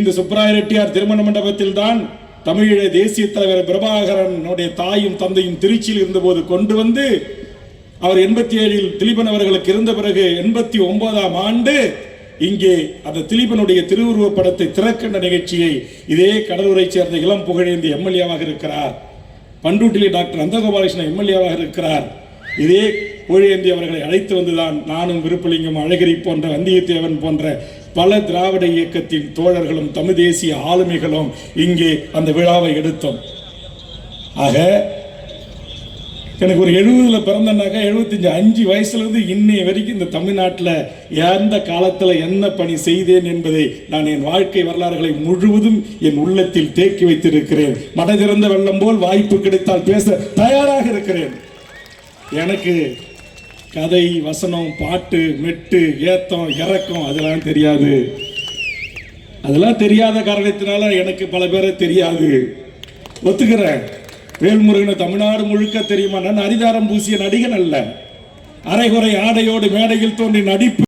இந்த சுப்பராய ரெட்டியார் திருமண மண்டபத்தில் தான் தமிழீழ தேசிய தலைவர் பிரபாகரனுடைய தாயும் தந்தையும் திருச்சியில் இருந்தபோது கொண்டு வந்து அவர் எண்பத்தி ஏழில் திலீபன் அவர்களுக்கு இருந்த பிறகு எண்பத்தி ஒன்பதாம் ஆண்டு இங்கே அந்த திலீபனுடைய திருவுருவப் படத்தை திறக்கின்ற நிகழ்ச்சியை இதே கடலூரை சேர்ந்த இளம் புகழேந்தி எம்எல்ஏவாக இருக்கிறார். பண்டூட்டிலே டாக்டர் நந்தகோபாலகிருஷ்ணன் எம்எல்ஏவாக இருக்கிறார். இதே புகழேந்தி அவர்களை அழைத்து வந்துதான் நானும் விருப்பலிங்கம் அழகிரி போன்ற வந்தியத்தேவன் போன்ற பல திராவிட இயக்கத்தின் தோழர்களும் தமிழ் தேசிய ஆளுமைகளும் இங்கே அந்த விழாவை எடுத்தோம். ஆக எனக்கு ஒரு எழுபதுல பிறந்தனாக்கா எழுபத்தஞ்சு அஞ்சு வயசுல இருந்து இன்னைய வரைக்கும் இந்த தமிழ்நாட்டில் எந்த காலத்தில் என்ன பணி செய்தேன் என்பதை நான் என் வாழ்க்கை வரலாறுகளை முழுவதும் என் உள்ளத்தில் தேக்கி வைத்திருக்கிறேன். மனதிறந்த வெள்ளம் போல் வாய்ப்பு கிடைத்தால் பேச தயாராக இருக்கிறேன். எனக்கு கதை வசனம் பாட்டு மெட்டு ஏத்தம் இறக்கம் அதெல்லாம் தெரியாது. அதெல்லாம் தெரியாத காரணத்தினால எனக்கு பல பேரை தெரியாது. ஒத்துக்கிறேன். வேல்முருகனை தமிழ்நாடு முழுக்க தெரியுமா? நான் அரிதாரம் பூசிய நடிகன் அல்ல. அரைகுறை ஆடையோடு மேடையில் தோன்றி நடிப்பு